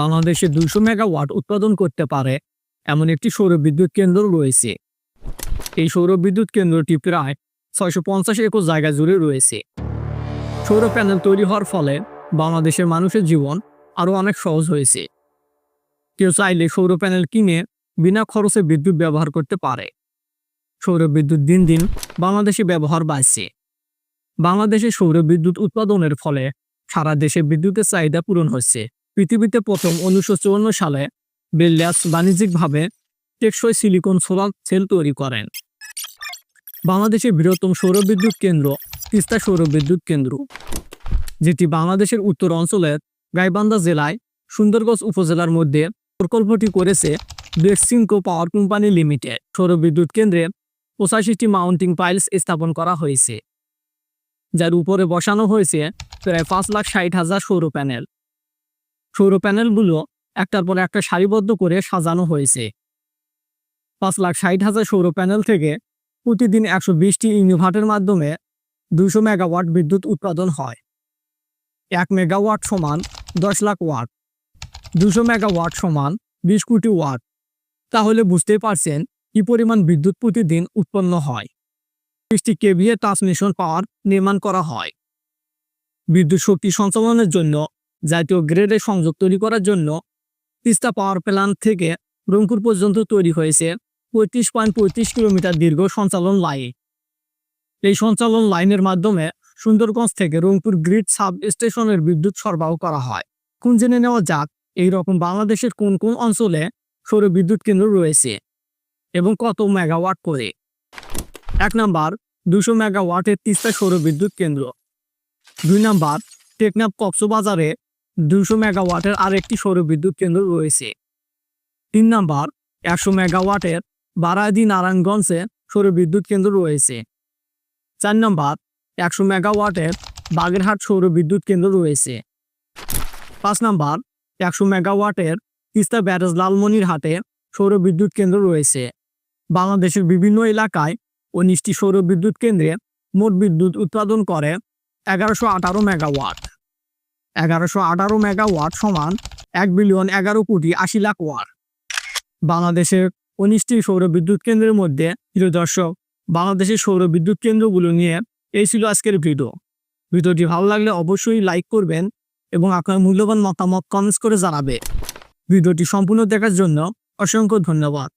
বাংলাদেশে দুইশো মেগাওয়াট উৎপাদন করতে পারে, এমন একটি সৌর বিদ্যুৎ কেন্দ্র রয়েছে। এই সৌর বিদ্যুৎ কেন্দ্রটি প্রায় ছয়শো পঞ্চাশ একর জায়গা জুড়ে রয়েছে। সৌর প্যানেল তৈরি হওয়ার ফলে বাংলাদেশের মানুষের জীবন আরও অনেক সহজ হয়েছে। কেউ চাইলে সৌর প্যানেল কিনে বিনা খরচে বিদ্যুৎ ব্যবহার করতে পারে। সৌর বিদ্যুৎ দিন দিন বাংলাদেশে ব্যবহার বাড়ছে। বাংলাদেশে সৌর বিদ্যুৎ উৎপাদনের ফলে সারা দেশে বিদ্যুতের চাহিদা পূরণ হচ্ছে। পৃথিবীতে প্রথম উনিশশো চুয়ান্ন সালে বিল্লাস বাণিজ্যিকভাবে টেকসই সিলিকন সোলার সেল তৈরি করেন। বাংলাদেশের বৃহত্তম সৌরবিদ্যুৎ কেন্দ্র তিস্তা সৌরবিদ্যুৎ কেন্দ্র, যেটি বাংলাদেশের উত্তর অঞ্চলের গাইবান্ধা জেলায় সুন্দরগঞ্জ উপজেলার মধ্যে প্রকল্পটি করেছে বেক্সিমকো পাওয়ার কোম্পানি লিমিটেড। সৌরবিদ্যুৎ কেন্দ্রে পঁচাশিটি মাউন্টিং পাইলস স্থাপন করা হয়েছে, যার উপরে বসানো হয়েছে প্রায় পাঁচ লাখ ষাট হাজার সৌর প্যানেল। সৌর প্যানেলগুলো একটার পর একটা সারিবদ্ধ করে সাজানো হয়েছে। পাঁচ লাখ ষাট হাজার সৌর প্যানেল থেকে প্রতিদিন একশো বিশটি ইনভার্টের মাধ্যমে দুশো মেগাওয়াট বিদ্যুৎ উৎপাদন হয়। এক মেগাওয়াট সমান দশ লাখ ওয়াট দুশো মেগাওয়াট সমান বিশ কোটি ওয়াট। তাহলে বুঝতেই পারছেন কি পরিমাণ বিদ্যুৎ প্রতিদিন উৎপন্ন হয়। বিশটি কেভিএ ট্রান্সমিশন পাওয়ার নির্মাণ করা হয়। বিদ্যুৎ শক্তি সঞ্চালনের জন্য জাতীয় গ্রেডে সংযোগ তৈরি করার জন্য তিস্তা পাওয়ার প্ল্যান্ট থেকে রংপুর পর্যন্ত তৈরি হয়েছে পঁয়ত্রিশ পয়েন্ট পঁয়ত্রিশ কিলোমিটার দীর্ঘ সঞ্চালন লাইন এই সঞ্চালন লাইনের মাধ্যমে সুন্দরগঞ্জ থেকে রংপুর গ্রিড সাব স্টেশনের বিদ্যুৎ সরবরাহ করা হয়। কোন জেনে নেওয়া যাক এই রকম বাংলাদেশের কোন কোন অঞ্চলে সৌর বিদ্যুৎ কেন্দ্র রয়েছে এবং কত মেগাওয়াট করে। এক নাম্বার, দুশো মেগাওয়াটের তিস্তা সৌর বিদ্যুৎ কেন্দ্র। দুই নাম্বার, টেকনাফ কক্সবাজারে দুশো মেগাওয়াটের আরেকটি সৌর বিদ্যুৎ কেন্দ্র রয়েছে। তিন নাম্বার, একশো মেগাওয়াটের বারাদি নারায়ণগঞ্জে সৌর বিদ্যুৎ কেন্দ্র রয়েছে। চার নম্বর, একশো মেগাওয়াটের বাগেরহাট সৌর বিদ্যুৎ কেন্দ্র রয়েছে। পাঁচ নম্বর, একশো মেগাওয়াটের তিস্তা ব্যারেজ লালমনিরহাটে সৌর বিদ্যুৎ কেন্দ্র রয়েছে। বাংলাদেশের বিভিন্ন এলাকায় উনিশটি সৌর বিদ্যুৎ কেন্দ্রে মোট বিদ্যুৎ উৎপাদন করে এগারোশো আঠারো মেগাওয়াট। এগারোশো আঠারো মেগাওয়াট সমান এক বিলিয়ন এগারো কোটি আশি লাখ ওয়াট বাংলাদেশের উনিশটি সৌর বিদ্যুৎ কেন্দ্রের মধ্যে, প্রিয় দর্শক, বাংলাদেশের সৌর বিদ্যুৎ কেন্দ্রগুলো নিয়ে এই ছিল আজকের ভিডিও। ভিডিওটি ভালো লাগলে অবশ্যই লাইক করবেন এবং আপনার মূল্যবান মতামত কমেন্টস করে জানাবে। ভিডিওটি সম্পূর্ণ দেখার জন্য অসংখ্য ধন্যবাদ।